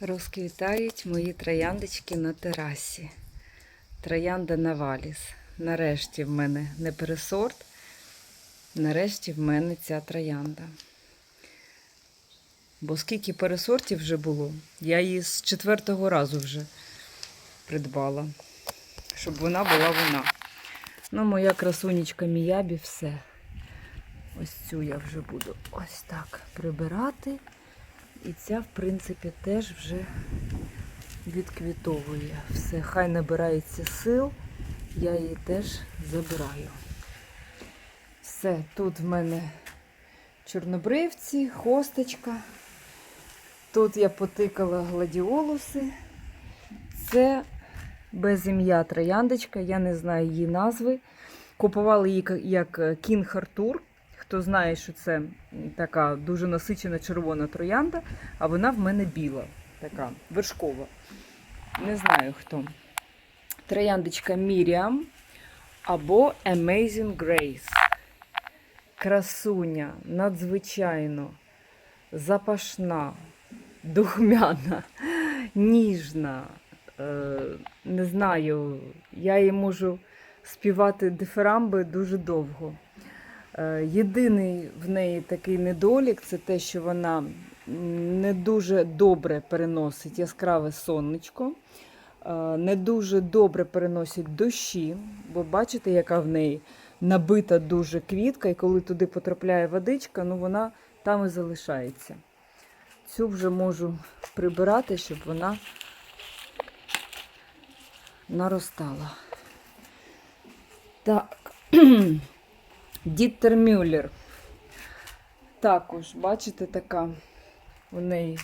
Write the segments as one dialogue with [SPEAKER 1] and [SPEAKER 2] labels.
[SPEAKER 1] Розквітають мої трояндочки на терасі. Троянда Наваліс. Нарешті в мене не пересорт. Нарешті в мене ця троянда. Бо скільки пересортів вже було, я її з четвертого разу вже придбала, щоб вона була вона. Ну, моя красунечка Міябі, все. Ось цю я вже буду ось так прибирати. І ця, в принципі, теж вже відквітовує. Все, хай набирається сил, я її теж забираю. Все, тут в мене чорнобривці, хосточка. Тут я потикала гладіолуси. Це без ім'я трояндочка, я не знаю її назви. Купувала її як Кінг Артур. Хто знає, що це така дуже насичена червона троянда, а вона в мене біла, така вершкова. Не знаю хто. Трояндочка Міріам або Amazing Grace. Красуня, надзвичайно запашна, духмяна, ніжна. Е, не знаю, я їй можу співати дифирамби дуже довго. Е, Єдиний в неї такий недолік це те, що вона не дуже добре переносить яскраве сонечко, е, не дуже добре переносить дощі, бо бачите, яка в неї набита дуже квітка, і коли туди потрапляє водичка, ну вона там і залишається. Цю вже можу прибирати, щоб вона наростала. Так. Діттер Мюллер. Також, бачите, така у неї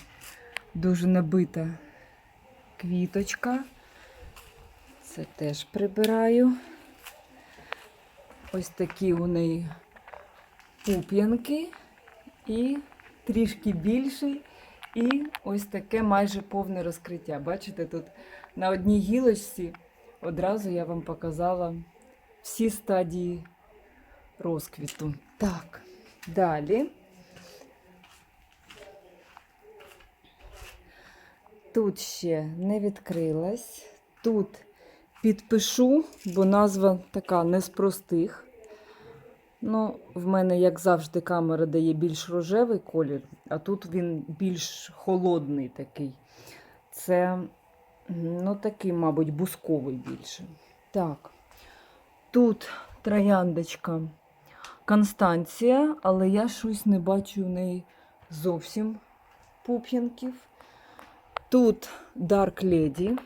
[SPEAKER 1] дуже набита квіточка. Це теж прибираю. Ось такі у неї пуп'янки і трішки більший. І ось таке майже повне розкриття. Бачите, тут на одній гілочці одразу я вам показала всі стадії розквіту. Так, далі. Тут ще не відкрилась. Тут підпишу, бо назва така не з простих. Ну, в мене, як завжди, камера дає більш рожевий колір, а тут він більш холодний такий. Це, ну, такий, мабуть, бусковий більше. Так, тут трояндочка Констанція, але я щось не бачу в неї зовсім пуп'янків. Тут Dark Lady.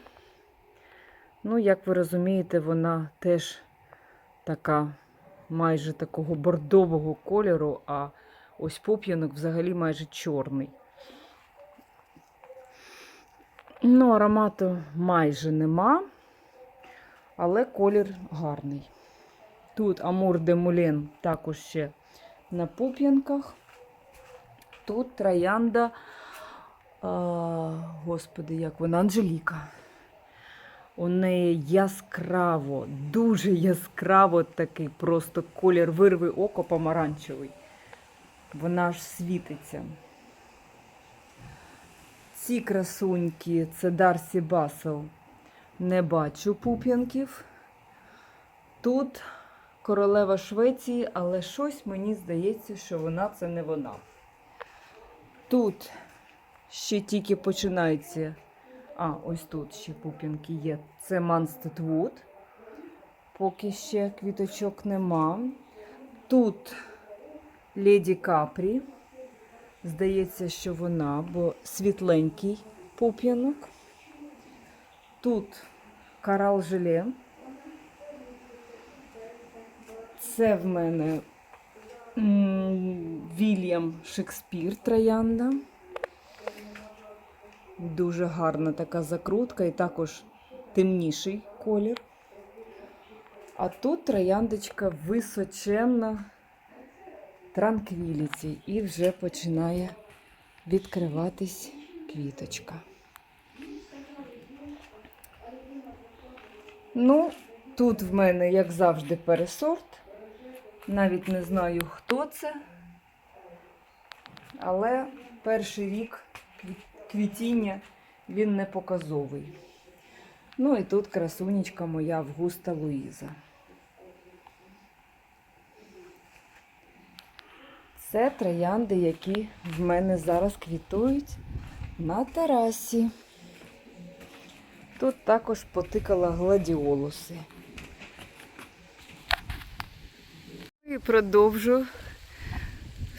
[SPEAKER 1] Ну, як ви розумієте, вона теж така майже такого бордового кольору, а ось пуп'янок взагалі майже чорний. Ну, аромату майже нема, але колір гарний. Тут Амур де Мулен також ще на пуп'янках. Тут троянда, а, господи, як вона, Анжеліка. У неї яскраво, дуже яскраво такий просто колір вирви око помаранчевий. Вона аж світиться. Ці красуньки це Дарсі Басел. Не бачу пуп'янків. Тут королева Швеції, але щось мені здається, що вона це не вона. Тут ще тільки починається. А, ось тут ще пуп'янки є. Це Манстед Вуд. Поки ще квіточок нема. Тут Леді Капрі. Здається, що вона, бо світленький пуп'янок. Тут Карал Желе. Це в мене Вільям Шекспір Троянда. Дуже гарна така закрутка і також темніший колір. А тут трояндочка височенна транквіліті і вже починає відкриватись квіточка. Ну, тут в мене, як завжди, пересорт. Навіть не знаю, хто це. Але перший рік квітіння він не показовий. Ну і тут красунечка моя Августа Луїза. Це троянди, які в мене зараз квітують на терасі. Тут також потикала гладіолуси. І продовжу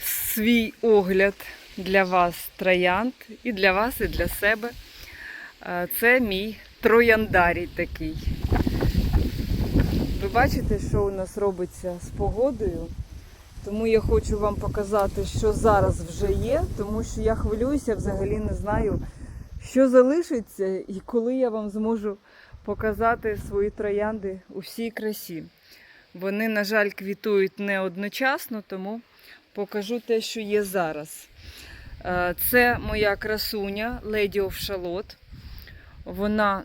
[SPEAKER 1] свій огляд для вас троянд і для вас, і для себе. Е, Це мій трояндарій такий. Ви бачите, що у нас робиться з погодою? Тому я хочу вам показати, що зараз вже є, тому що я хвилююся, взагалі не знаю, що залишиться і коли я вам зможу показати свої троянди у всій красі. Вони, на жаль, квітують не одночасно, тому покажу те, що є зараз. Е, Це моя красуня Lady of Shalot. Вона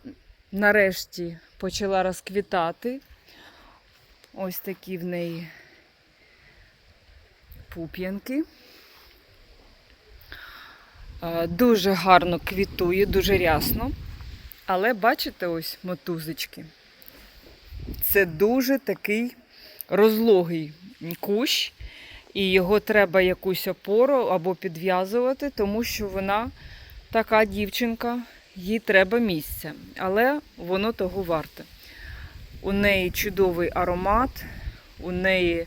[SPEAKER 1] нарешті почала розквітати. Ось такі в неї пуп'янки. Е, Дуже гарно квітує, дуже рясно. Але бачите, ось мотузочки. Це дуже такий розлогий кущ, і його треба якусь опору або підв'язувати, тому що вона така дівчинка, їй треба місця. Але воно того варте. У неї чудовий аромат, у неї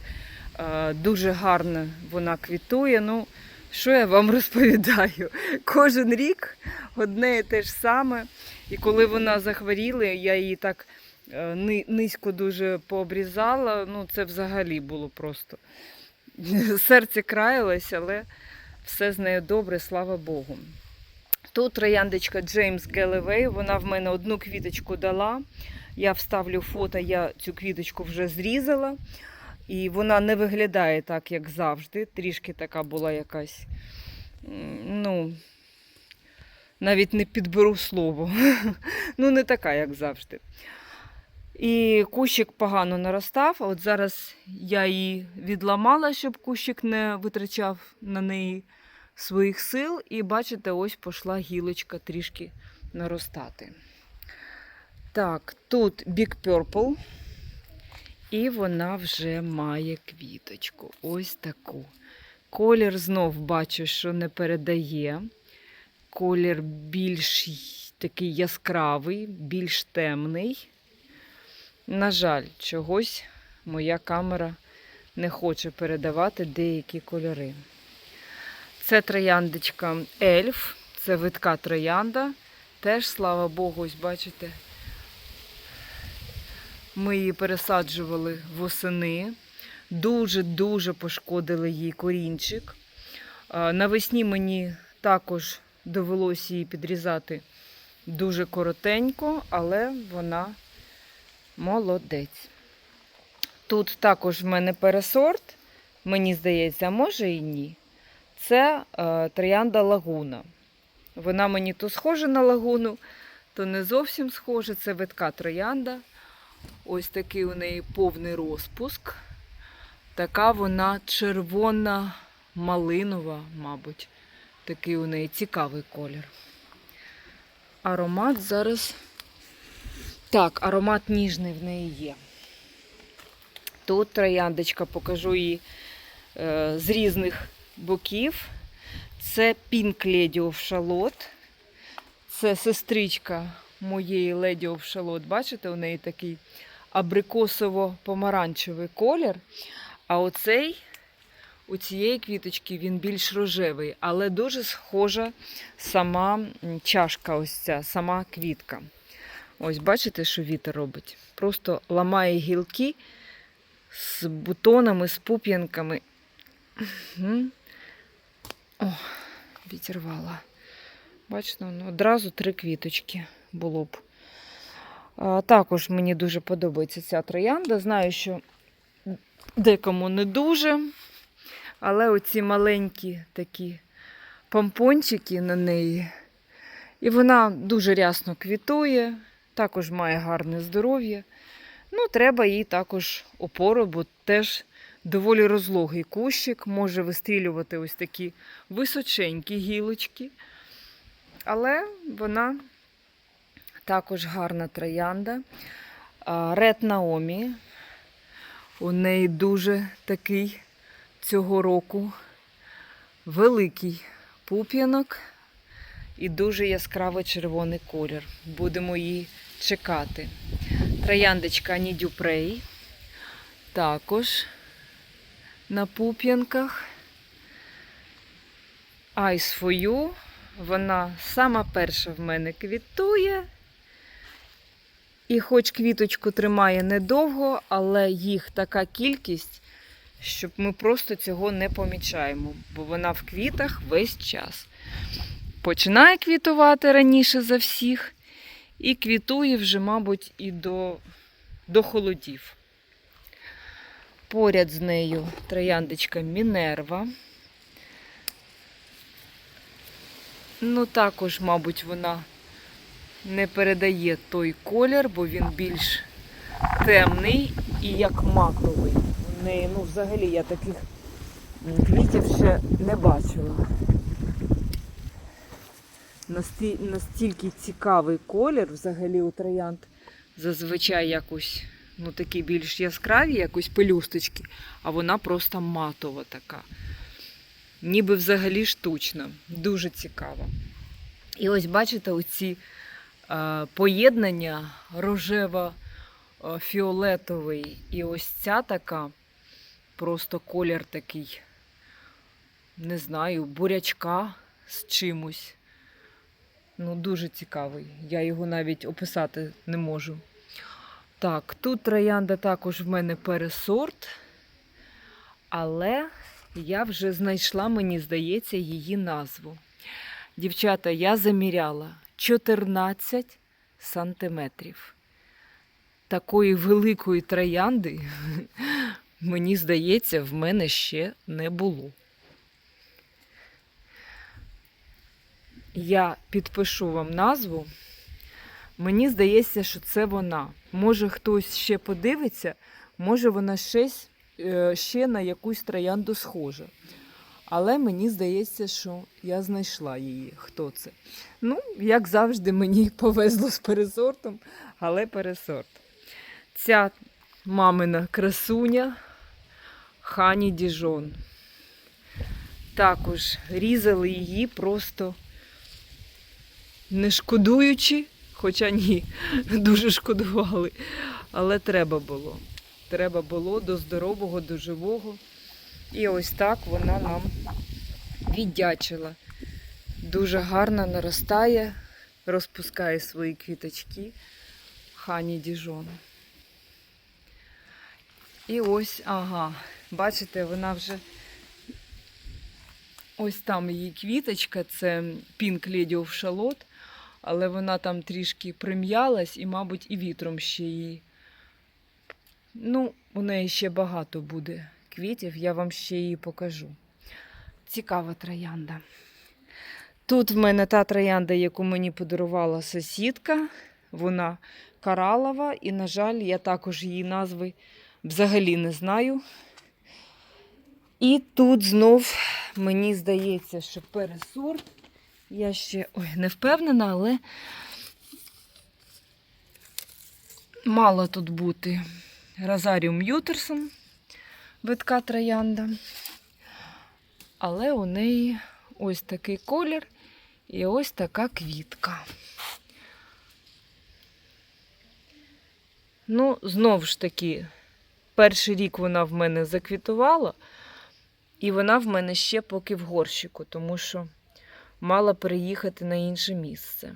[SPEAKER 1] е, дуже гарно вона квітує. Ну, що я вам розповідаю? Кожен рік одне і те ж саме. І коли вона захворіла, я її так низько дуже пообрізала. Ну, це взагалі було просто. Серце краялось, але все з нею добре, слава Богу. Тут трояндочка Джеймс Гелевей, вона в мене одну квіточку дала. Я вставлю фото, я цю квіточку вже зрізала. І вона не виглядає так, як завжди. Трішки така була якась. Ну, навіть не підберу слово. Ну, не така, як завжди. І кущик погано наростав. От зараз я її відламала, щоб кущик не витрачав на неї своїх сил. І бачите, ось пішла гілочка трішки наростати. Так, тут Big Purple. І вона вже має квіточку. Ось таку. Колір знов бачу, що не передає. Колір більш такий яскравий, більш темний. На жаль, чогось моя камера не хоче передавати деякі кольори. Це трояндочка ельф, це витка троянда. Теж, слава Богу, ось бачите, ми її пересаджували восени. Дуже-дуже пошкодили їй корінчик. Навесні мені також довелося її підрізати дуже коротенько, але вона молодець. Тут також в мене пересорт, мені здається, може і ні. Це е, троянда лагуна. Вона мені то схожа на лагуну, то не зовсім схожа. Це витка троянда. Ось такий у неї повний розпуск. Така вона червона малинова, мабуть. Такий у неї цікавий колір. Аромат зараз. Так, аромат ніжний в неї є. Тут трояндочка, покажу її е, з різних боків. Це Pink Lady of Charlotte. Це сестричка моєї Lady of Charlotte. Бачите, у неї такий абрикосово-помаранчевий колір. А оцей, у цієї квіточки, він більш рожевий, але дуже схожа сама чашка, ось ця, сама квітка. Ось бачите, що вітер робить? Просто ламає гілки з бутонами, з пуп'янками. О, відірвала. Бачите, ну, одразу три квіточки було б. А, також мені дуже подобається ця троянда. Знаю, що декому не дуже. Але оці маленькі такі помпончики на неї. І вона дуже рясно квітує, також має гарне здоров'я. Ну, треба їй також опору, бо теж доволі розлогий кущик, може вистрілювати ось такі височенькі гілочки. Але вона також гарна троянда. Ред Наомі. У неї дуже такий цього року великий пуп'янок і дуже яскраво червоний колір. Будемо її чекати. Трояндочка Ані Дюпрей. Також на пуп'янках. You. Вона сама перша в мене квітує. І хоч квіточку тримає недовго, але їх така кількість, щоб ми просто цього не помічаємо, бо вона в квітах весь час. Починає квітувати раніше за всіх, і квітує вже, мабуть, і до, до холодів. Поряд з нею трояндочка Мінерва. Ну, також, мабуть, вона не передає той колір, бо він більш темний і як матовий. У неї, ну, взагалі, я таких квітів ще не бачила. Насті- Настільки цікавий колір, взагалі у троянд зазвичай якось, ну такі більш яскраві, якось пелюсточки, а вона просто матова така. Ніби взагалі штучна. Дуже цікаво. І ось бачите, оці е, поєднання рожево-фіолетовий і ось ця така, просто колір такий, не знаю, бурячка з чимось. Ну, дуже цікавий. Я його навіть описати не можу. Так, тут троянда також в мене пересорт, але я вже знайшла, мені здається, її назву. Дівчата, я заміряла 14 сантиметрів. Такої великої троянди, мені здається, в мене ще не було. Я підпишу вам назву. Мені здається, що це вона. Може, хтось ще подивиться, може, вона щось, е, ще на якусь троянду схожа. Але мені здається, що я знайшла її. Хто це? Ну, як завжди, мені повезло з пересортом, але пересорт. Ця мамина красуня Хані Діжон. Також різали її просто не шкодуючи, хоча ні, дуже шкодували. Але треба було. Треба було до здорового, до живого. І ось так вона нам віддячила. Дуже гарно наростає, розпускає свої квіточки. Хані Діжон. І ось, ага, бачите, вона вже ось там її квіточка, це Pink Lady of Charlotte, але вона там трішки прим'ялась і, мабуть, і вітром ще її. Ну, у неї ще багато буде квітів, я вам ще її покажу. Цікава троянда. Тут в мене та троянда, яку мені подарувала сусідка. Вона коралова, і, на жаль, я також її назви взагалі не знаю. І тут знов мені здається, що пересорт. Я ще ой, не впевнена, але мало тут бути. Розаріум Ютерсон, витка троянда. Але у неї ось такий колір і ось така квітка. Ну, знову ж таки, перший рік вона в мене заквітувала, і вона в мене ще поки в горщику, тому що мала переїхати на інше місце.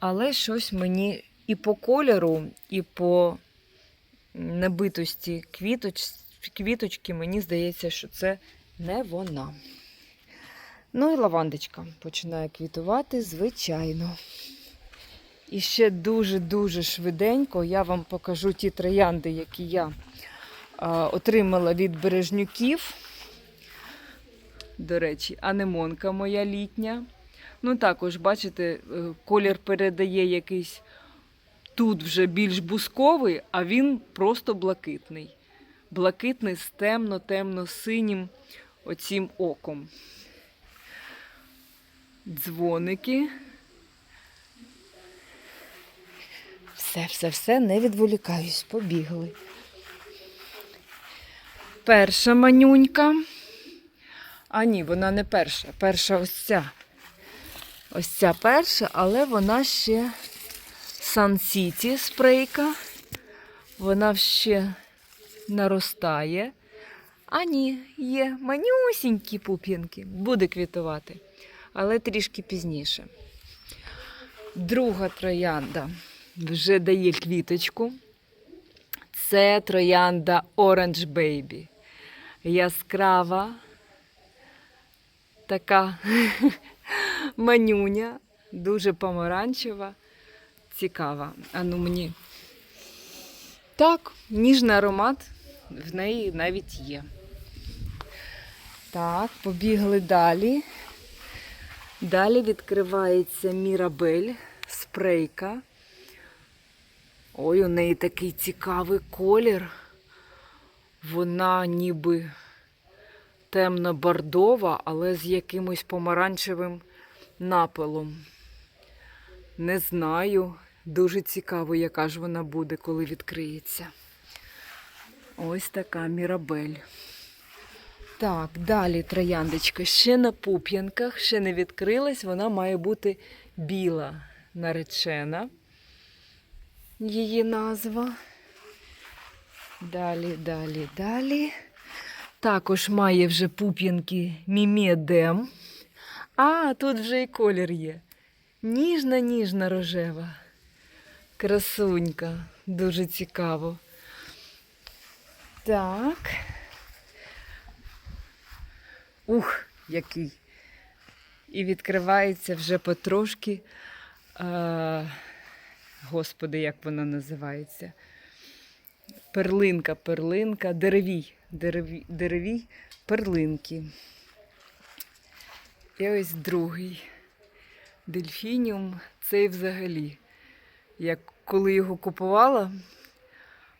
[SPEAKER 1] Але щось мені і по кольору, і по набитості квіточ... квіточки, мені здається, що це не вона. Ну і лавандочка починає квітувати, звичайно. І ще дуже-дуже швиденько я вам покажу ті троянди, які я а, отримала від бережнюків. До речі, анемонка моя літня. Ну, також, бачите, е, колір передає якийсь тут вже більш бусковий, а він просто блакитний. Блакитний з темно-темно-синім оцім оком. дзвоники. Все, все, все, не відволікаюсь, побігли. Перша манюнька. А ні, вона не перша. Перша ось ця. Ось ця перша, але вона ще Sun City спрейка. Вона ще наростає. А ні, є манюсінькі пуп'янки. Буде квітувати, але трішки пізніше. Друга троянда вже дає квіточку. Це троянда Orange Baby. Яскрава, така манюня, дуже помаранчева, цікава. А ну мені. Так, ніжний аромат в неї навіть є. Так, побігли далі. Далі відкривається Мірабель, спрейка. Ой, у неї такий цікавий колір. Вона ніби темно-бордова, але з якимось помаранчевим напилом. Не знаю. Дуже цікаво, яка ж вона буде, коли відкриється. Ось така мірабель. Так, далі трояндочка ще на пуп'янках, ще не відкрилась, вона має бути біла наречена. Її назва. Далі, далі, далі. Також має вже пуп'янки мімедем. А, тут вже і колір є. Ніжна, ніжна рожева. Красунька. Дуже цікаво. Так. Ух, який. І відкривається вже потрошки. А, господи, як вона називається? Перлинка, перлинка, деревій, деревій, деревій перлинки. І ось другий дельфініум. Цей взагалі. Я коли його купувала,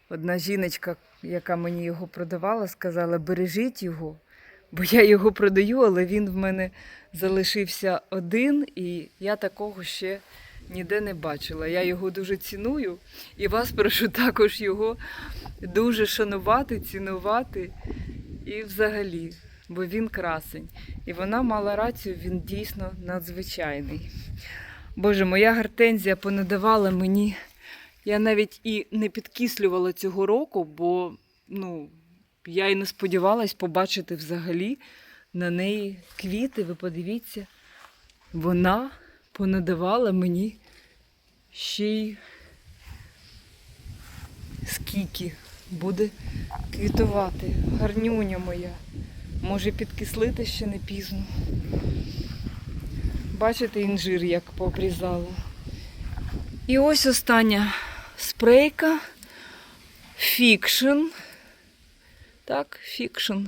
[SPEAKER 1] одна жіночка, яка мені його продавала, сказала: бережіть його, бо я його продаю, але він в мене залишився один, і я такого ще ніде не бачила. Я його дуже ціную і вас прошу також його дуже шанувати, цінувати і взагалі, бо він красень. І вона мала рацію, він дійсно надзвичайний. Боже, моя гортензія понадавала мені. Я навіть і не підкислювала цього року, бо ну, я і не сподівалась побачити взагалі на неї квіти. Ви подивіться, вона понадавала мені ще й скільки буде квітувати. Гарнюня моя. Може підкислити ще не пізно. Бачите, інжир як пообрізала. І ось остання спрейка. Фікшн. Так, фікшн.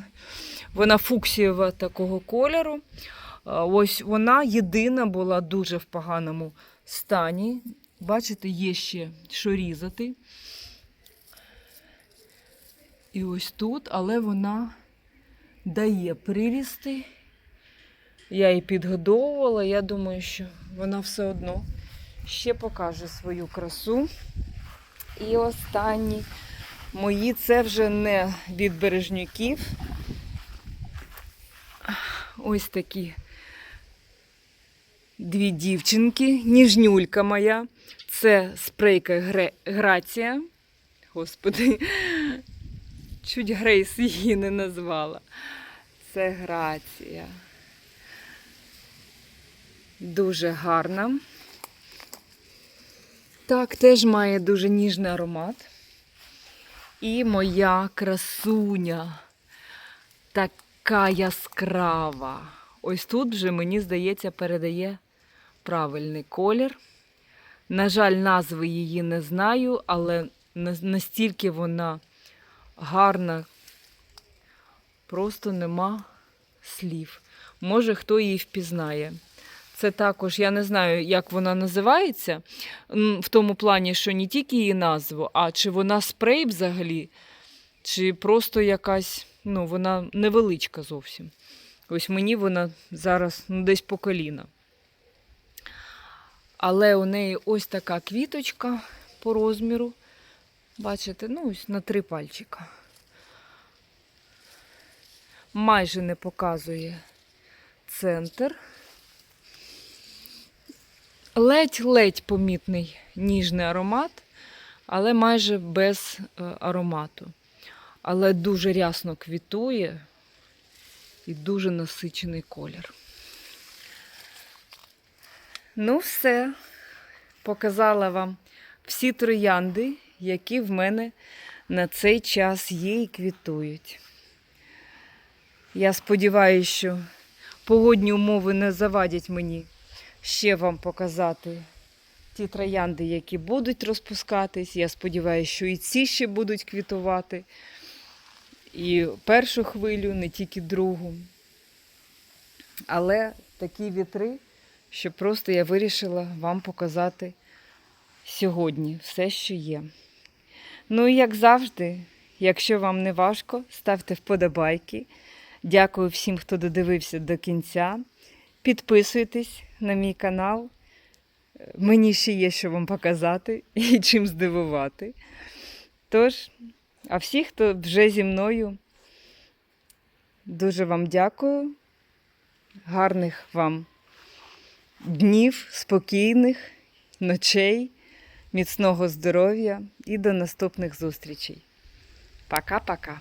[SPEAKER 1] Вона фуксієва такого кольору. А, Ось вона єдина була дуже в поганому стані. Бачите, є ще що різати. І ось тут, але вона дає прирісти. Я її підгодовувала, я думаю, що вона все одно ще покаже свою красу. І останні мої це вже не від бережнюків. Ось такі дві дівчинки, ніжнюлька моя. Це спрейка Гре... Грація. Господи, чуть Грейс її не назвала. Це Грація. Дуже гарна. Так, теж має дуже ніжний аромат. І моя красуня така яскрава. Ось тут вже, мені здається, передає правильний колір. На жаль, назви її не знаю, але настільки вона гарна, просто нема слів. Може, хто її впізнає. Це також, я не знаю, як вона називається, в тому плані, що не тільки її назву, а чи вона спрей взагалі, чи просто якась, ну, вона невеличка зовсім. Ось мені вона зараз ну, десь по коліна. Але у неї ось така квіточка по розміру. Бачите, ну ось на три пальчика. Майже не показує центр. Ледь-ледь помітний ніжний аромат, але майже без е, аромату. Але дуже рясно квітує і дуже насичений колір. Ну, все. Показала вам всі троянди, які в мене на цей час є і квітують. Я сподіваюся, що погодні умови не завадять мені ще вам показати ті троянди, які будуть розпускатись. Я сподіваюся, що і ці ще будуть квітувати. І першу хвилю, не тільки другу. Але такі вітри, що просто я вирішила вам показати сьогодні все, що є. Ну і як завжди, якщо вам не важко, ставте вподобайки. Дякую всім, хто додивився до кінця. Підписуйтесь на мій канал. Мені ще є що вам показати і чим здивувати. Тож, а всі, хто вже зі мною, дуже вам дякую. Гарних вам днів, спокійних, ночей, міцного здоров'я і до наступних зустрічей. Пока-пока.